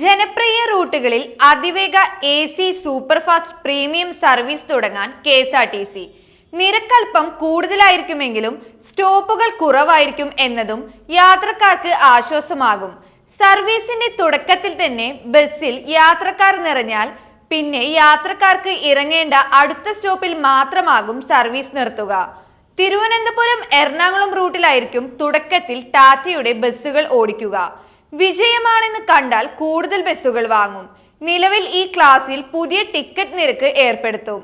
ജനപ്രിയ റൂട്ടുകളിൽ അതിവേഗ A C superfast premium service തുടങ്ങാൻ K S R T C. നിരക്കൽപ്പം കൂടുതലായിരിക്കുമെങ്കിലും സ്റ്റോപ്പുകൾ കുറവായിരിക്കും എന്നതും യാത്രക്കാർക്ക് ആശ്വാസമാകും. സർവീസിന്റെ തുടക്കത്തിൽ തന്നെ ബസ്സിൽ യാത്രക്കാർ നിറഞ്ഞാൽ പിന്നെ യാത്രക്കാർക്ക് ഇറങ്ങേണ്ട അടുത്ത സ്റ്റോപ്പിൽ മാത്രമാകും സർവീസ് നിർത്തുക. തിരുവനന്തപുരം എറണാകുളം റൂട്ടിലായിരിക്കും തുടക്കത്തിൽ ടാറ്റയുടെ ബസ്സുകൾ ഓടിക്കുക. വിജയമാണെന്ന് കണ്ടാൽ കൂടുതൽ ബസ്സുകൾ വാങ്ങും. നിലവിൽ ഈ ക്ലാസ്സിൽ പുതിയ ടിക്കറ്റ് നിരക്ക് ഏർപ്പെടുത്തും.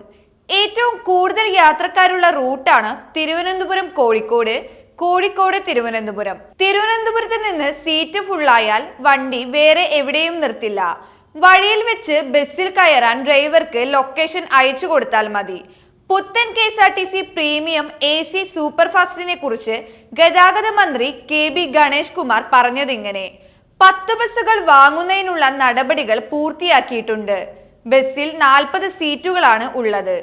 ഏറ്റവും കൂടുതൽ യാത്രക്കാരുള്ള റൂട്ടാണ് തിരുവനന്തപുരം കോഴിക്കോട് കോഴിക്കോട് തിരുവനന്തപുരം. തിരുവനന്തപുരത്ത് നിന്ന് സീറ്റ് ഫുള്ളായാൽ വണ്ടി വേറെ എവിടെയും നിർത്തില്ല. വഴിയിൽ വെച്ച് ബസ്സിൽ കയറാൻ ഡ്രൈവർക്ക് ലൊക്കേഷൻ അയച്ചു കൊടുത്താൽ മതി. പുത്തൻ K S R T C premium A C സൂപ്പർഫാസ്റ്റിനെ കുറിച്ച് ഗതാഗത മന്ത്രി കെ ബി ഗണേഷ് കുമാർ പറഞ്ഞതിങ്ങനെ. പത്ത് ബസ്സുകൾ വാങ്ങുന്നതിനുള്ള നടപടികൾ പൂർത്തിയാക്കിയിട്ടുണ്ട്. ബസ്സിൽ നാൽപ്പത് സീറ്റുകളാണ് ഉള്ളത്.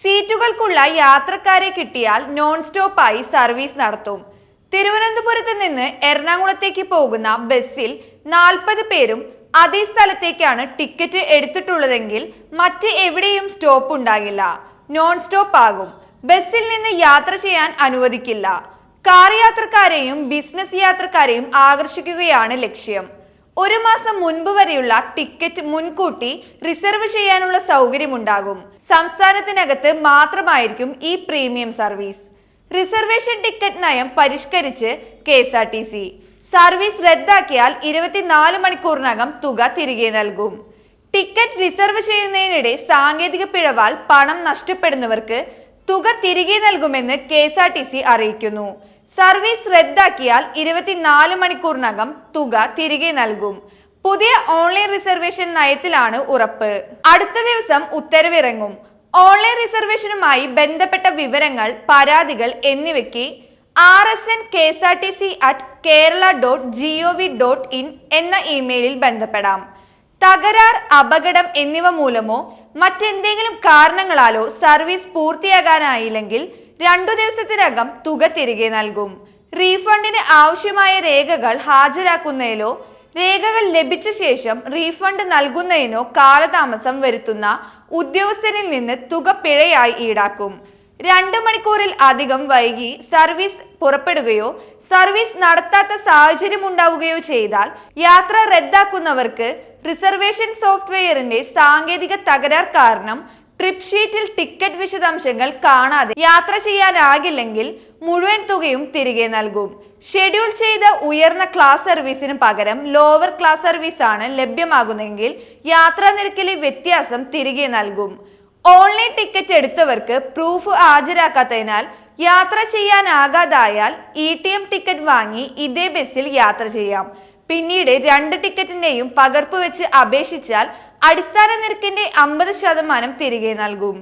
സീറ്റുകൾക്കുള്ള യാത്രക്കാരെ കിട്ടിയാൽ നോൺ സ്റ്റോപ്പായി സർവീസ് നടത്തും. തിരുവനന്തപുരത്ത് നിന്ന് എറണാകുളത്തേക്ക് പോകുന്ന ബസ്സിൽ നാൽപ്പത് പേരും അതേ സ്ഥലത്തേക്കാണ് ടിക്കറ്റ് എടുത്തിട്ടുള്ളതെങ്കിൽ മറ്റ് എവിടെയും സ്റ്റോപ്പ് ഉണ്ടാകില്ല. നോൺ സ്റ്റോപ്പ് ആകും ബസ്സിൽ നിന്ന് യാത്ര ചെയ്യാൻ അനുവദിക്കില്ല. കാർ യാത്രക്കാരെയും ബിസിനസ് യാത്രക്കാരെയും ആകർഷിക്കുകയാണ് ലക്ഷ്യം. ഒരു മാസം മുൻപ് വരെയുള്ള ടിക്കറ്റ് മുൻകൂട്ടി റിസർവ് ചെയ്യാനുള്ള സൗകര്യമുണ്ടാകും. സംസ്ഥാനത്തിനകത്ത് മാത്രമായിരിക്കും ഈ പ്രീമിയം സർവീസ്. റിസർവേഷൻ ടിക്കറ്റ് നയം പരിഷ്കരിച്ച് K S R T C. Service റദ്ദാക്കിയാൽ ഇരുപത്തിനാല് മണിക്കൂറിനകം തുക തിരികെ നൽകും. ടിക്കറ്റ് റിസർവ് ചെയ്യുന്നതിനിടെ സാങ്കേതിക പിഴവാൽ പണം നഷ്ടപ്പെടുന്നവർക്ക് തുക തിരികെ നൽകുമെന്ന് കെ അറിയിക്കുന്നു. സർവീസ് റദ്ദാക്കിയാൽ ഇരുപത്തിനാല് മണിക്കൂറിനകം തുക തിരികെ നൽകും. പുതിയ ഓൺലൈൻ റിസർവേഷൻ നയത്തിലാണ് ഉറപ്പ്. അടുത്ത ദിവസം ഉത്തരവിറങ്ങും. ഓൺലൈൻ റിസർവേഷനുമായി ബന്ധപ്പെട്ട വിവരങ്ങൾ പരാതികൾ എന്നിവയ്ക്ക് R S N K S R T C at Kerala dot G O V dot in എന്ന ഇമെയിലിൽ ബന്ധപ്പെടാം. തകരാർ അപകടം എന്നിവ മൂലമോ മറ്റെന്തെങ്കിലും കാരണങ്ങളാലോ സർവീസ് പൂർത്തിയാകാനായില്ലെങ്കിൽ രണ്ടു ദിവസത്തിനകം തുക തിരികെ നൽകും. റീഫണ്ടിന് ആവശ്യമായ രേഖകൾ ഹാജരാക്കുന്നതിലോ രേഖകൾ ലഭിച്ച ശേഷം റീഫണ്ട് നൽകുന്നതിനോ കാലതാമസം വരുത്തുന്ന ഉദ്യോഗസ്ഥനിൽ നിന്ന് തുക പിഴയായി ഈടാക്കും. രണ്ടു മണിക്കൂറിൽ അധികം വൈകി സർവീസ് പുറപ്പെടുകയോ സർവീസ് നടത്താത്ത സാഹചര്യം ഉണ്ടാവുകയോ ചെയ്താൽ യാത്ര റദ്ദാക്കുന്നവർക്ക് റിസർവേഷൻ സോഫ്റ്റ്വെയറിന്റെ സാങ്കേതിക തകരാർ കാരണം ട്രിപ്പ് ഷീറ്റിൽ ടിക്കറ്റ് വിശദാംശങ്ങൾ കാണാതെ യാത്ര ചെയ്യാനാകില്ലെങ്കിൽ മുഴുവൻ തുകയും തിരികെ നൽകും. ഷെഡ്യൂൾ ചെയ്ത ഉയർന്ന ക്ലാസ് സർവീസിന് പകരം ലോവർ ക്ലാസ് സർവീസ് ആണ് ലഭ്യമാകുന്നതെങ്കിൽ യാത്രാ നിരക്കിലെ വ്യത്യാസം തിരികെ നൽകും. ഓൺലൈൻ ടിക്കറ്റ് എടുത്തവർക്ക് പ്രൂഫ് ഹാജരാക്കാത്തതിനാൽ യാത്ര ചെയ്യാനാകാതായാൽ ഇ ടി എം ടിക്കറ്റ് വാങ്ങി ഇതേ ബസ്സിൽ യാത്ര ചെയ്യാം. പിന്നീട് രണ്ട് ടിക്കറ്റിന്റെയും പകർപ്പ് വെച്ച് അപേക്ഷിച്ചാൽ അടിസ്ഥാന നിരക്കിന്റെ അമ്പത് ശതമാനം തിരികെ നൽകും.